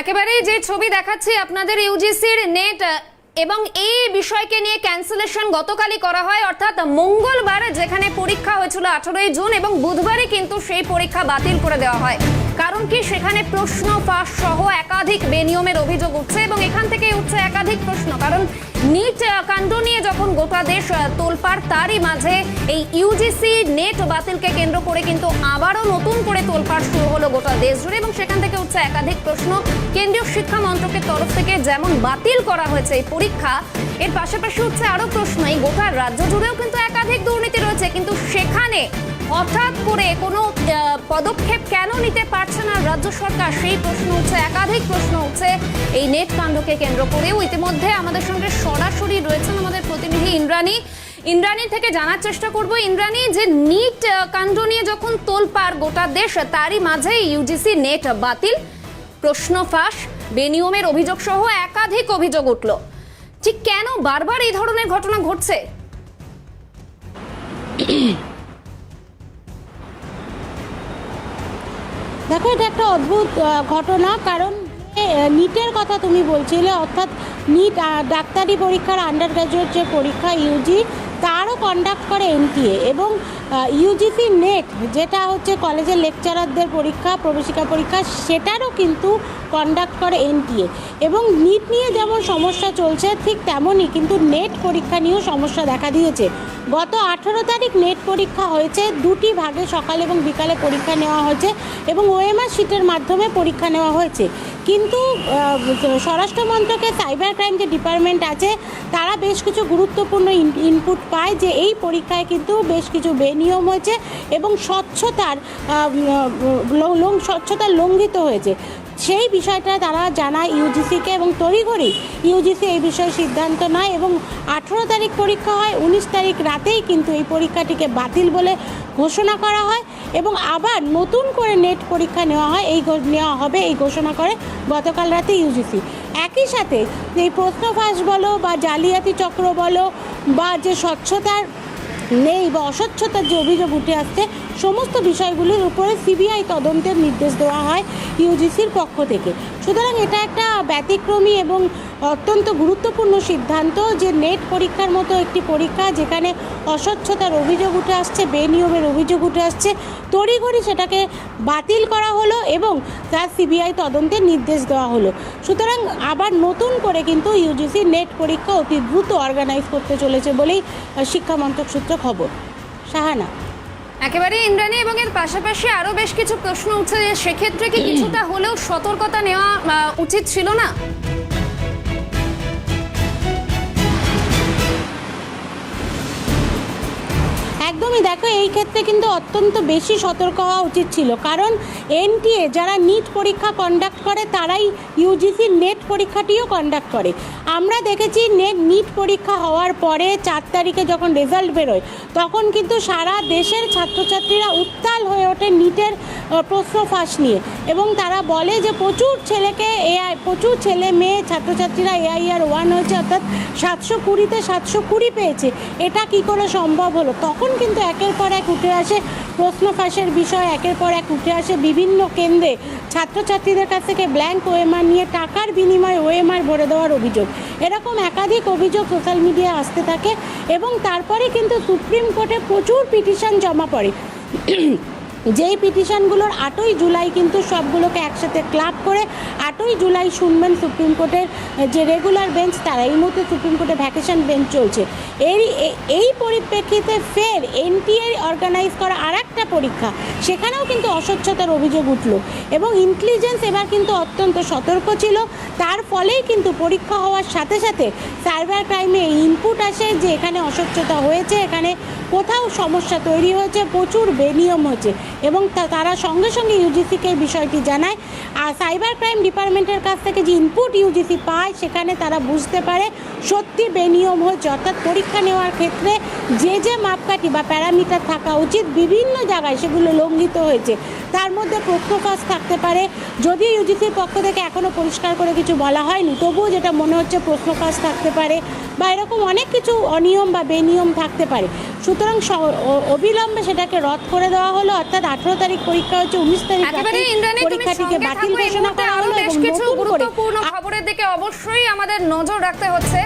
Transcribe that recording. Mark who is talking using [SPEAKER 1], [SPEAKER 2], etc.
[SPEAKER 1] একেবারে যে ছবি দেখাচ্ছি আপনাদের ইউজিসির নেট এবং এই বিষয়কে নিয়ে ক্যান্সেলেশন গতকালই করা হয়, অর্থাৎ মঙ্গলবার যেখানে পরীক্ষা হয়েছিল আঠারোই জুন এবং বুধবারে কিন্তু সেই পরীক্ষা বাতিল করে দেওয়া হয়। কারণ কি সেখানে প্রশ্ন, ফাঁস সহ একাধিক বেনিয়মের অভিযোগ উঠছে এবং এখান থেকে উঠছে একাধিক প্রশ্ন। কারণ, নিট কাণ্ড যখন গোটা দেশ তোলপাড়, তারই মাঝে এই ইউজিসি নেট বাতিলকে কেন্দ্র করে কিন্তু আবারও নতুন করে তোলপাড় শুরু হলো গোটা দেশ জুড়ে এবং সেখান থেকে উঠছে একাধিক প্রশ্ন। কেন্দ্রীয় শিক্ষা মন্ত্রকের তরফ থেকে যেমন বাতিল করা হয়েছে এই পরীক্ষা, এর পাশাপাশি উঠছে আরও প্রশ্ন। এই গোটা রাজ্য জুড়েও কিন্তু একাধিক দুর্নীতি রয়েছে, কিন্তু সেখানে হঠাৎ করে কোনো পদক্ষেপ কেন নিতে পারছে না রাজ্য সরকার? সেই প্রশ্ন উঠছে, একাধিক প্রশ্ন উঠছে এই নেট কাণ্ডকে কেন্দ্র করেও। ইতিমধ্যে আমাদের সঙ্গে সরাসরি রয়েছেন আমাদের প্রতিনিধি ইন্দ্রাণী। ইন্দ্রাণী থেকে জানার চেষ্টা করব, ইন্দ্রাণী, যে নিট কাণ্ড নিয়ে যখন তোলপাড় গোটা দেশ, তারই মাঝে ইউজিসি নেট বাতিল, প্রশ্ন ফাঁস, বেনিয়মের অভিযোগ সহ একাধিক অভিযোগ উঠল। ঠিক কেন বারবার এই ধরনের ঘটনা ঘটছে?
[SPEAKER 2] দেখো, এটা একটা অদ্ভুত ঘটনা, কারণ নিটের কথা তুমি বলছিলে, অর্থাৎ নিট ডাক্তারি পরীক্ষার আন্ডার গ্র্যাজুয়েট যে পরীক্ষা ইউজি তারও কন্ডাক্ট করে এনটিএ এবং ইউজিসি নেট যেটা হচ্ছে কলেজের লেকচারারদের পরীক্ষা প্রবেশিকা পরীক্ষা সেটারও কিন্তু কন্ডাক্ট করে এনটিএ। এবং নিট নিয়ে যেমন সমস্যা চলছে ঠিক তেমনই কিন্তু নেট পরীক্ষা নিয়েও সমস্যা দেখা দিয়েছে। গত আঠেরো তারিখ নেট পরীক্ষা হয়েছে দুটি ভাগে সকাল এবং বিকালে পরীক্ষা নেওয়া হয়েছে এবং ওএমআর শিটের মাধ্যমে পরীক্ষা নেওয়া হয়েছে। কিন্তু আহ, স্বরাষ্ট্র মন্ত্রকের সাইবার ক্রাইম যে ডিপার্টমেন্ট আছে তারা বেশ কিছু গুরুত্বপূর্ণ ইনপুট পায় যে এই পরীক্ষায় কিন্তু বেশ কিছু বেনিয়ম হয়েছে এবং স্বচ্ছতার স্বচ্ছতা লঙ্ঘিত হয়েছে। সেই বিষয়টা তারা জানায় ইউজিসিকে এবং তড়িঘড়ি ইউজিসি এই বিষয়ে সিদ্ধান্ত নেয় এবং আঠেরো তারিখ পরীক্ষা হয়, উনিশ তারিখ রাতেই কিন্তু এই পরীক্ষাটিকে বাতিল বলে ঘোষণা করা হয় এবং আবার নতুন করে নেট পরীক্ষা নেওয়া হয়, এই নেওয়া হবে এই ঘোষণা করে গতকাল রাতে ইউজিসি। একই সাথে এই প্রশ্ন ফাঁস বলো বা জালিয়াতি চক্র বলো বা যে স্বচ্ছতার নেই বা অস্বচ্ছতার যে অভিযোগ উঠে আসছে, সমস্ত বিষয়গুলির উপরে সিবিআই তদন্তের নির্দেশ দেওয়া হয় ইউজিসির পক্ষ থেকে। সুতরাং এটা একটা ব্যতিক্রমী এবং অত্যন্ত গুরুত্বপূর্ণ সিদ্ধান্ত যে নেট পরীক্ষার মতো একটি পরীক্ষা যেখানে অস্বচ্ছতার অভিযোগ উঠে আসছে, বেনিয়মের অভিযোগ উঠে আসছে, তড়িঘড়ি সেটাকে বাতিল করা হলো এবং তার সিবিআই তদন্তের নির্দেশ দেওয়া হলো। সুতরাং আবার নতুন করে কিন্তু ইউজিসি নেট পরীক্ষা অতি দ্রুত অর্গানাইজ করতে চলেছে বলেই শিক্ষা মন্ত্রক সূত্রে খবর। সাহানা
[SPEAKER 1] একেবারে ইন্দ্রাণী এবং এর পাশাপাশি আরও বেশ কিছু প্রশ্ন উঠছে যে সেক্ষেত্রে কি কিছুটা হলেও সতর্কতা নেওয়া উচিত ছিল না?
[SPEAKER 2] একদমই দেখো এই ক্ষেত্রে কিন্তু অত্যন্ত বেশি সতর্ক হওয়া উচিত ছিল। কারণ এনটিএ যারা নিট পরীক্ষা কন্ডাক্ট করে তারাই ইউজিসি নেট পরীক্ষাটিও কন্ডাক্ট করে। আমরা দেখেছি নেট নিট পরীক্ষা হওয়ার পরে চার তারিখে যখন রেজাল্ট বেরোয়, তখন কিন্তু সারা দেশের ছাত্রছাত্রীরা উত্তাল হয়ে ওঠে নিটের প্রশ্ন ফাঁস নিয়ে। এবং তারা বলে যে প্রচুর ছেলেকে এআই, প্রচুর ছেলে মেয়ে, ছাত্রছাত্রীরা এআইআর ওয়ান হয়েছে, অর্থাৎ সাতশো কুড়িতে সাতশো কুড়ি পেয়েছে। এটা কি করে সম্ভব হলো? তখন কিন্তু একের পর এক উঠে আসে প্রশ্ন ফাঁসের বিষয়, একের পর এক উঠে আসে বিভিন্ন কেন্দ্রে। ছাত্রছাত্রীদের কাছ থেকে ব্ল্যাঙ্ক ওএমআর নিয়ে টাকার বিনিময়ে ওএমআর ভরে দেওয়ার অভিযোগ। এরকম একাধিক অভিযোগ সোশ্যাল মিডিয়ায় আসতে থাকে এবং তারপরে কিন্তু সুপ্রিম কোর্টে প্রচুর পিটিশন জমা পড়ে। যেই পিটিশনগুলোর আটই জুলাই কিন্তু সবগুলোকে একসাথে ক্লাব করে আটই জুলাই শুনবেন সুপ্রিম কোর্টের যে রেগুলার বেঞ্চ, তারা এই মুহূর্তে সুপ্রিম কোর্টে ভ্যাকেশন বেঞ্চ চলছে। এই এই পরিপ্রেক্ষিতে ফের এনটিএ অর্গানাইজ করা আর একটা পরীক্ষা। সেখানেও কিন্তু অস্বচ্ছতার অভিযোগ উঠল এবং ইন্টেলিজেন্স এবার কিন্তু অত্যন্ত সতর্ক ছিল। তার ফলেই কিন্তু পরীক্ষা হওয়ার সাথে সাথে সাইবার ক্রাইমে ইনপুট আসে যে এখানে অস্বচ্ছতা হয়েছে, এখানে কোথাও সমস্যা তৈরি হয়েছে, প্রচুর বেনিয়ম হয়েছে। এবং তারা সঙ্গে সঙ্গে ইউজিসিকে এই বিষয়টি জানায়। আর সাইবার ক্রাইম ডিপার্টমেন্টের কাছ থেকে যে ইনপুট ইউজিসি পায়, সেখানে তারা বুঝতে পারে সত্যি বেনিয়ম হয়েছে। অর্থাৎ পরীক্ষা নেওয়ার ক্ষেত্রে যে যে মাপকাঠি বা প্যারামিটার থাকা উচিত, বিভিন্ন জায়গায় সেগুলো লঙ্ঘিত হয়েছে। তার মধ্যে প্রশ্নফাঁস থাকতে পারে। যদিও ইউজিসির পক্ষ থেকে এখনও পরিষ্কার করে কিছু বলা হয়নি তবুও যেটা মনে হচ্ছে প্রশ্নফাঁস থাকতে পারে বা এরকম অনেক কিছু অনিয়ম বা বেনিয়ম থাকতে পারে। সুতরাং অবিলম্বে সেটাকে রদ করে দেওয়া হলো অর্থাৎ আঠেরো তারিখ পরীক্ষা হচ্ছে উনিশ তারিখ পরীক্ষাটিকে বাতিল ঘোষণা করা হলো এবং নতুন করে
[SPEAKER 1] খবরের দিকে অবশ্যই আমাদের নজর রাখতে হচ্ছে।